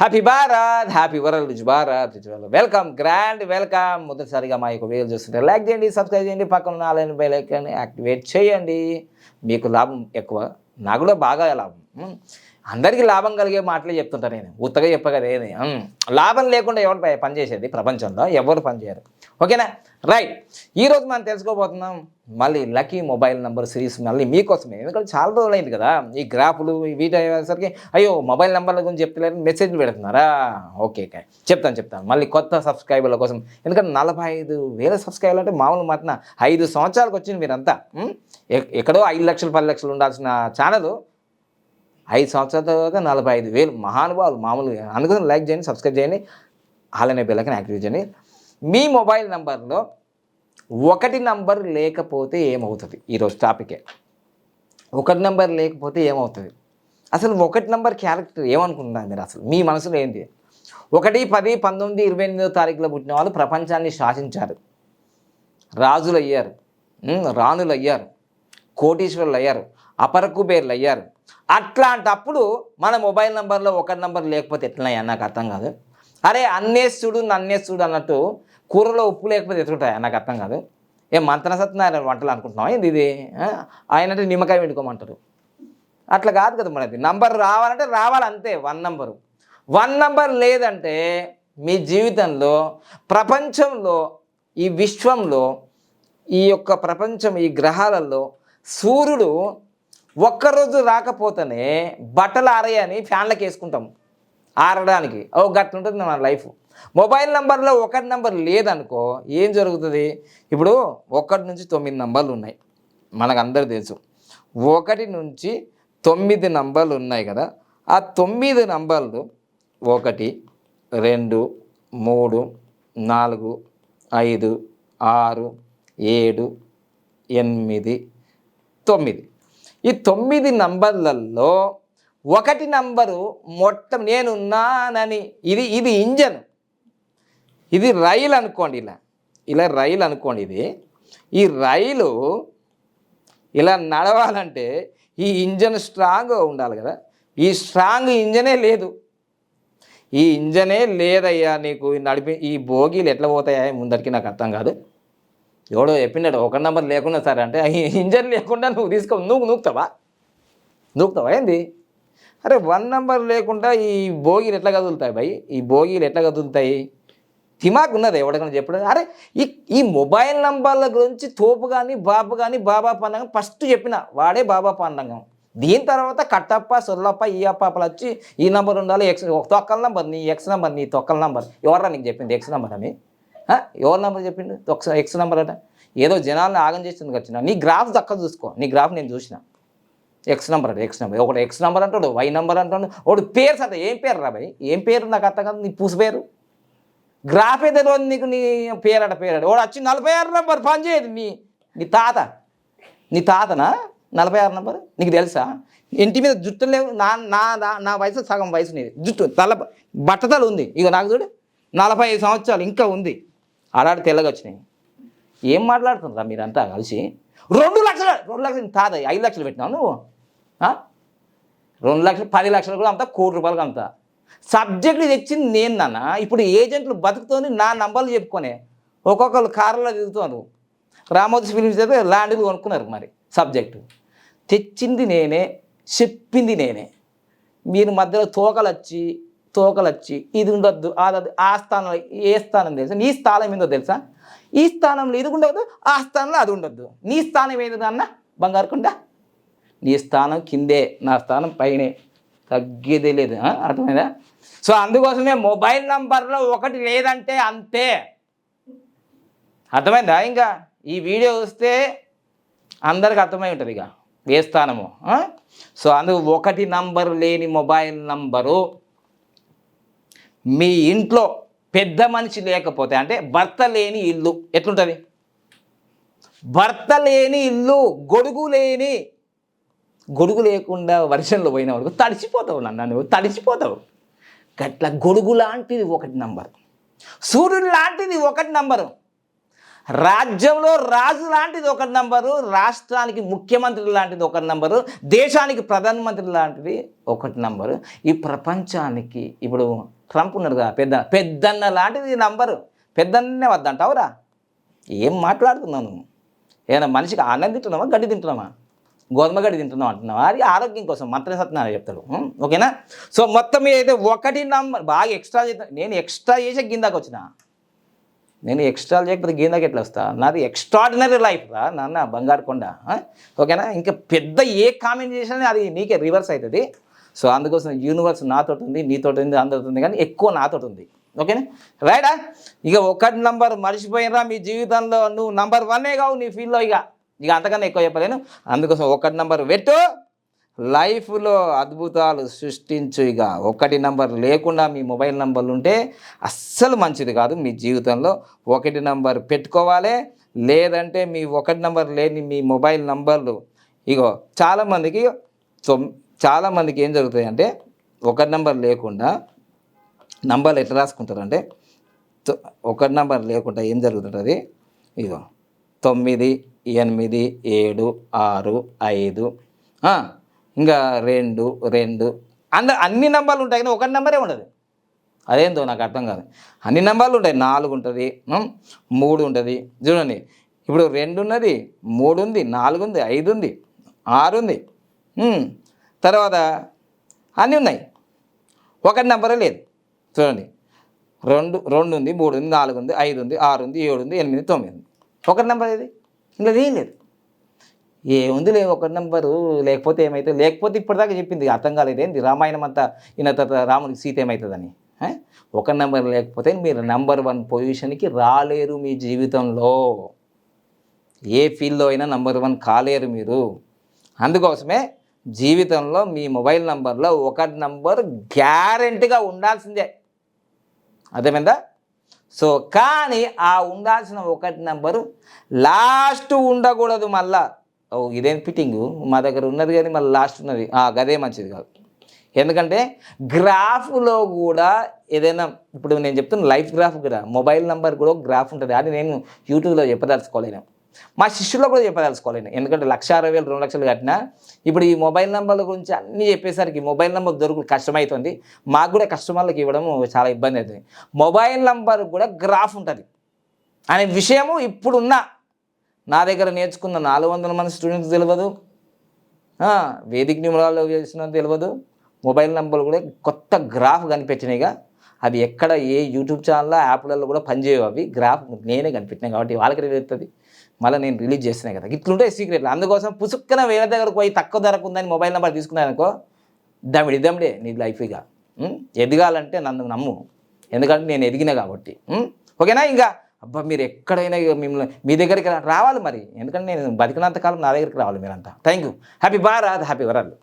Happy Bharat happy world rich Bharat rich world welcome grand welcome మొదటిసారిగా మా యొక్క video చూస్తుంటే లైక్ చేయండి సబ్స్క్రైబ్ చేయండి పక్కన ఉన్న ఆలైన బెల్ ఐకాన్ యాక్టివేట్ చేయండి. మీకు లాభం ఎక్కువ నాకు కూడా బాగా లాభం. అందరికీ లాభం కలిగే మాటలే చెప్తుంటారు నేను. ఉత్తగా చెప్పగలేని లాభం లేకుండా ఎవరు పనిచేసేది ప్రపంచంలో ఎవరు పనిచేయరు ఓకేనా? రైట్. ఈరోజు మనం తెలుసుకోబోతున్నాం మళ్ళీ లక్కీ మొబైల్ నెంబర్ సిరీస్ మళ్ళీ మీకోసమే. ఎందుకంటే చాలా రోజులు అయింది కదా. ఈ గ్రాఫ్లు వీటి అయ్యేసరికి అయ్యో మొబైల్ నెంబర్ల గురించి చెప్తలేరు మెసేజ్లు పెడుతున్నారా? Okay okay. చెప్తాను చెప్తాను. మళ్ళీ కొత్త సబ్స్క్రైబర్ల కోసం. ఎందుకంటే నలభై ఐదు వేల సబ్స్క్రైబర్లు అంటే మామూలు మాత్రం ఐదు సంవత్సరాలకు వచ్చింది మీరంతా. ఎక్కడో ఐదు లక్షలు పది లక్షలు ఉండాల్సిన ఛానల్. ఐదు సంవత్సరాల తర్వాత నలభై ఐదు వేలు. మహానుభావులు మామూలుగా. అందుకని లైక్ చేయండి సబ్స్క్రైబ్ చేయండి. అలానే బెల్లకని యాక్టివేట్ చేయండి. మీ మొబైల్ నంబర్లో ఒకటి నంబర్ లేకపోతే ఏమవుతుంది? ఈరోజు టాపికే. ఒకటి నంబర్ లేకపోతే ఏమవుతుంది? అసలు ఒకటి నంబర్ క్యారెక్టర్ ఏమనుకుంటున్నారు మీరు అసలు? మీ మనసులో ఏంటి? ఒకటి పది పంతొమ్మిది ఇరవై ఎనిమిదో తారీఖులో పుట్టిన వాళ్ళు ప్రపంచాన్ని శాసించారు. రాజులు అయ్యారు. రాణులు అయ్యారు. కోటీశ్వరులు అయ్యారు. అపరకుబేర్లు అయ్యారు. అట్లాంటప్పుడు మన మొబైల్ నెంబర్లో ఒక నెంబర్ లేకపోతే ఎట్లయ్యా నాకు అర్థం కాదు. అరే అన్నేస్తుడు నన్నేస్తుడు అన్నట్టు కూరలో ఉప్పు లేకపోతే ఎత్తుకుంటాయా? నాకు అర్థం కాదు. ఏం మంతన సత్యనారాయణ వంటలు అనుకుంటున్నావా ఏంది ఇది? ఆయన అంటే నిమ్మకాయ పిండుకోమంటారు. అట్లా కాదు కదా మనది నంబర్ రావాలంటే రావాలి అంతే వన్ నంబరు. వన్ నంబర్ లేదంటే మీ జీవితంలో ప్రపంచంలో ఈ విశ్వంలో ఈ యొక్క ప్రపంచం ఈ గ్రహాలలో సూర్యుడు ఒక్కరోజు రాకపోతేనే బట్టలు ఆరేయని ఫ్యాన్లకు వేసుకుంటాం ఆరడానికి. ఓ గట్ల ఉంటుంది మన లైఫ్. మొబైల్ నెంబర్లో ఒకటి నెంబర్ లేదనుకో ఏం జరుగుతుంది? ఇప్పుడు ఒకటి నుంచి తొమ్మిది నంబర్లు ఉన్నాయి. మనకు అందరు తెలుసు. ఒకటి నుంచి తొమ్మిది నంబర్లు ఉన్నాయి కదా. ఆ తొమ్మిది నంబర్లు ఒకటి రెండు మూడు నాలుగు ఐదు ఆరు ఏడు ఎనిమిది తొమ్మిది. ఈ తొమ్మిది నంబర్లలో ఒకటి నంబరు మొత్తం నేనున్నానని ఇది ఇది ఇంజన్. ఇది రైలు అనుకోండి ఇలా. ఇలా రైలు అనుకోండి ఇది. ఈ రైలు ఇలా నడవాలంటే ఈ ఇంజన్ స్ట్రాంగ్గా ఉండాలి కదా. ఈ స్ట్రాంగ్ ఇంజనే లేదు. ఈ ఇంజనే లేదయ్యా నీకు నడిపి ఈ బోగీలు ఎట్లా పోతాయా ముందరికి నాకు అర్థం కాదు. ఎవడో చెప్పినాడు ఒక నెంబర్ లేకుండా సరే అంటే ఈ ఇంజన్ లేకుండా నువ్వు తీసుకో నువ్వు నూకుతావా? నూకుతావా ఏంది? అరే వన్ నెంబర్ లేకుండా ఈ బోగీలు ఎట్లా కదులుతాయి భయ్? ఈ బోగీలు ఎట్లా కదులుతాయి? దిమాగ్ ఉన్నది ఎవరికైనా చెప్పడం అరే ఈ ఈ మొబైల్ నంబర్ల గురించి తోపు కానీ బాబు కానీ బాబా పండగం ఫస్ట్ చెప్పిన వాడే బాబా పండగం. దీని తర్వాత కట్టప్ప సొల్లప్ప ఈ అప్పలు వచ్చి ఈ నంబర్ ఉండాలి ఎక్స్ తొక్కల నంబర్ నీ ఎక్స్ నంబర్ నీ తొక్కల నంబర్. ఎవర్రా నీకు చెప్పింది ఎక్స్ నంబర్ అని? ఎవరి నంబర్ చెప్పిండు? తొక్క ఎక్స్ నంబర్ అట? ఏదో జనాలను ఆగం చేస్తుంది వచ్చిన నీ గ్రాఫ్ దక్క చూసుకో. నీ గ్రాఫ్ నేను చూసిన. ఎక్స్ నెంబర్ అంటే ఎక్స్ నెంబర్. ఒకటి ఎక్స్ నెంబర్ అంటాడు వై నెంబర్ అంటాడు. ఒకటి పేరు సత ఏం పేరు రా భయ్ ఏం పేరు నాకు అర్థం కాదు నీ పూసు పేరు? గ్రాఫ్ ఏదో నీకు నీ పేరట పేరట. వాడు వచ్చి నలభై ఆరు నెంబర్ పని చేయదు. నీ నీ తాత. నీ తాతనా? నలభై ఆరు నెంబర్? నీకు తెలుసా? ఇంటి మీద జుట్టు లేవు. నా నా నా- నా వయసు సగం వయసు నీది. జుట్టు తల బట్టతలు ఉంది. ఇక నాకు చూడు. నలభై ఐదు సంవత్సరాలు ఇంకా ఉంది. ఆడాడు తెల్లగా వచ్చినాయి. ఏం మాట్లాడుతుందా మీరంతా కలిసి? రెండు లక్షలు రెండు లక్షలు తాత ఐదు లక్షలు పెట్టినావు నువ్వు. రెండు లక్షలు పది లక్షలు కూడా అంతా కోటి రూపాయలకు అంతా సబ్జెక్ట్ తెచ్చింది నేను నాన్న. ఇప్పుడు ఏజెంట్లు బతుకుతోని నా నంబర్లు చెప్పుకొని. ఒక్కొక్కరు కారులో తిరుగుతున్నారు రామోజీ ఫిలిమ్స్ అయితే ల్యాండ్లు కొనుక్కున్నారు మరి సబ్జెక్టు. తెచ్చింది నేనే చెప్పింది నేనే. మీరు మధ్యలో తోకలు వచ్చి తోకలు వచ్చి ఇది ఉండొద్దు అది ఆ స్థానంలో ఏ స్థానం తెలుసా? నీ స్థానం ఏందో తెలుసా? ఈ స్థానంలో ఇది ఉండదు ఆ స్థానంలో అది ఉండొద్దు. నీ స్థానం ఏది అన్న బంగారుకుండ నీ స్థానం కిందే నా స్థానం పైనే. తగ్గేదే లేదు. అర్థమైందా? సో అందుకోసమే మొబైల్ నంబర్లో ఒకటి లేదంటే అంతే. అర్థమైందా? ఇంకా ఈ వీడియో చూస్తే అందరికి అర్థమై ఉంటుంది ఇక ఏ స్థానము. సో అందుకు ఒకటి నంబర్ లేని మొబైల్ నంబరు మీ ఇంట్లో పెద్ద మనిషి లేకపోతే అంటే భర్త లేని ఇల్లు ఎట్లుంటుంది? భర్త లేని ఇల్లు గొడుగు లేని గొడుగు లేకుండా వర్షంలో పోయిన వరకు తడిచిపోతావు నన్ను నువ్వు గట్ల గొడుగు లాంటిది ఒకటి నంబర్. సూర్యుడు లాంటిది ఒకటి నంబరు. రాజ్యంలో రాజు లాంటిది ఒక నంబరు. రాష్ట్రానికి ముఖ్యమంత్రి లాంటిది ఒక నంబరు. దేశానికి ప్రధానమంత్రి లాంటిది ఒకటి నంబరు. ఈ ప్రపంచానికి ఇప్పుడు ట్రంప్ ఉన్నాడు కదా పెద్ద పెద్దన్న లాంటిది నంబరు. పెద్దన్నే వద్దంటావురా? ఏం మాట్లాడుతున్నావు నువ్వు? ఏదైనా మనిషికి అన్నం తింటున్నావా గడ్డి తింటున్నావా? గోధుమ గడ్డి తింటున్నావు అంటున్నావా? అది ఆరోగ్యం కోసం మంత్రి సత్యనారాయణ చెప్తాడు. ఓకేనా? సో మొత్తం మీద అయితే ఒకటి నంబర్ బాగా ఎక్స్ట్రా నేను ఎక్స్ట్రా చేసే గిందాకి వచ్చిన. నేను ఎక్స్ట్రా చేయకపోతే గీందాకి ఎట్లా వస్తా? నాది ఎక్స్ట్రాడినరీ లైఫ్ రా నాన్న బంగారు కొండ. ఓకేనా? ఇంకా పెద్ద ఏ కామెంట్ చేసినా అది నీకే రివర్స్ అవుతుంది. సో అందుకోసం యూనివర్స్ నాతో ఉంది నీతో ఉంది అందరితో ఉంది కానీ ఎక్కువ నాతో ఉంది. ఓకేనా? రైటా ఇక ఒకటి నంబర్ మర్చిపోయినరా మీ జీవితంలో? నువ్వు నంబర్ వన్నే కావు నీ ఫీల్డ్లో ఇక. ఇక అంతకన్నా ఎక్కువ చెప్పలేను. అందుకోసం ఒకటి నంబర్ పెట్టు. లైఫ్లో అద్భుతాలు సృష్టించు ఇక. ఒకటి నంబర్ లేకుండా మీ మొబైల్ నంబర్లు ఉంటే అస్సలు మంచిది కాదు మీ జీవితంలో. ఒకటి నంబర్ పెట్టుకోవాలి. లేదంటే మీ ఒకటి నంబర్ లేని మీ మొబైల్ నంబర్లు. ఇగో చాలామందికి తొమ్ చాలామందికి ఏం జరుగుతాయంటే ఒకటి నంబర్ లేకుండా నంబర్లు ఎట్లా రాసుకుంటారంటే ఒకటి నంబర్ లేకుండా ఏం జరుగుతుంటుంది? ఇగో తొమ్మిది ఎనిమిది ఏడు ఆరు ఐదు ఇంకా రెండు రెండు. అంద అన్ని నంబర్లు ఉంటాయి కానీ ఒకటి నెంబరే ఉండదు. అదేందో నాకు అర్థం కాదు. అన్ని నెంబర్లు ఉంటాయి. నాలుగు ఉంటుంది మూడు ఉంటుంది. చూడండి ఇప్పుడు రెండు ఉన్నది మూడు ఉంది నాలుగు ఉంది ఐదు ఉంది ఆరు ఉంది తర్వాత అన్నీ ఉన్నాయి. ఒకటి నెంబరే లేదు. చూడండి రెండు రెండు ఉంది మూడు ఉంది నాలుగు ఉంది ఐదు ఉంది ఆరు ఉంది ఏడు ఉంది ఎనిమిది తొమ్మిది ఉంది. ఒకటి నెంబర్ ఏది? ఇంకా ఏం లేదు ఏముంది లేదు ఒకటి నెంబరు. లేకపోతే ఏమైతే లేకపోతే ఇప్పటిదాకా చెప్పింది అర్థం కాలేదు. ఏంది? రామాయణం అంతా ఈయన తర్వాత సీత ఏమవుతుందని ఒక నెంబర్ లేకపోతే మీరు నెంబర్ వన్ పొజిషన్కి రాలేరు మీ జీవితంలో. ఏ ఫీల్డ్లో అయినా నెంబర్ వన్ కాలేరు మీరు. అందుకోసమే జీవితంలో మీ మొబైల్ నంబర్లో ఒక నంబర్ గ్యారెంటీగా ఉండాల్సిందే. అర్థమైందా? సో కానీ ఆ ఉండాల్సిన ఒకటి నెంబరు లాస్ట్ ఉండకూడదు మళ్ళా. ఓ ఇదేం ఫిట్టింగు? మా దగ్గర ఉన్నది కానీ మళ్ళీ లాస్ట్ ఉన్నది. అదే గదే మంచిది కాదు. ఎందుకంటే గ్రాఫ్లో కూడా ఏదైనా ఇప్పుడు నేను చెప్తున్న లైఫ్ గ్రాఫ్ కూడా మొబైల్ నెంబర్ కూడా ఒక గ్రాఫ్ ఉంటుంది. అది నేను యూట్యూబ్లో చెప్పదలుచుకోలేను. మా శిష్యుల్లో కూడా చెప్పదలుచుకోవాలి ఎందుకంటే లక్ష అరవై వేలు రెండు లక్షలు కట్టినా ఇప్పుడు ఈ మొబైల్ నెంబర్ల గురించి అన్నీ చెప్పేసరికి మొబైల్ నెంబర్ దొరుకు కష్టమవుతుంది మాకు కూడా కస్టమర్లకు ఇవ్వడం చాలా ఇబ్బంది అవుతుంది. మొబైల్ నెంబర్ కూడా గ్రాఫ్ ఉంటుంది. అనే విషయము ఇప్పుడున్న నా దగ్గర నేర్చుకున్న నాలుగు వందల మంది స్టూడెంట్స్ తెలియదు వేదిక నిమిషాల్లో చేసిన తెలియదు మొబైల్ నెంబర్లు కూడా కొత్త గ్రాఫ్ కనిపించినాయిగా అవి ఎక్కడ ఏ యూట్యూబ్ ఛానల్ యాప్లలో కూడా పనిచేయవు అవి. గ్రాఫ్ నేనే కనిపెట్టినాయి కాబట్టి వాళ్ళకి తెలుస్తుంది మళ్ళీ నేను రిలీజ్ చేస్తున్నాయి కదా. ఇట్లుంటాయి సీక్రెట్లు అందుకోసం పుసుక్కన వేరే దగ్గరకు పోయి తక్కువ ధరకు ఉందని మొబైల్ నెంబర్ తీసుకున్నానుకో దమిడి దమిడే నీ లైఫ్ ఇక. ఎదగాలంటే నన్ను నమ్ము. ఎందుకంటే నేను ఎదిగిన కాబట్టి. ఓకేనా ఇంకా? అబ్బా మీరు ఎక్కడైనా మిమ్మల్ని మీ దగ్గరికి రావాలి మరి. ఎందుకంటే నేను బతికినంత కాలం నా దగ్గరికి రావాలి మీరంతా. Thank you happy Bharat happy world